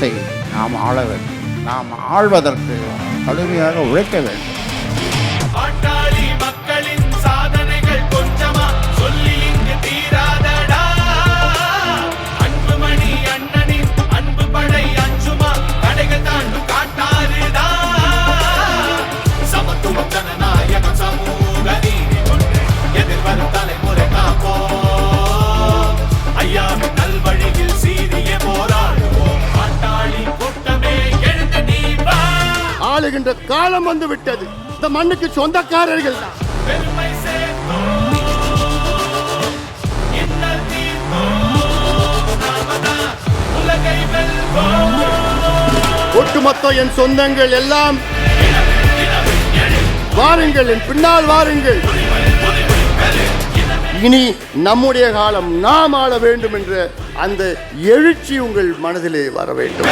அரசை நாம் ஆள வேண்டும். நாம் ஆழ்வதற்கு கடுமையாக உழைக்க வேண்டும். எதிர்வரும் தலை காலம் வந்து விட்டது. இந்த மண்ணுக்கு சொந்தக்காரர்கள் தான். ஒட்டுமொத்த என் சொந்தங்கள் எல்லாம் வாருங்கள் என் பின்னால் வாருங்கள். இனி நம்முடைய காலம் நாம் ஆள வேண்டும் என்ற அந்த எழுச்சி உங்கள் மனதிலே வர வேண்டும்.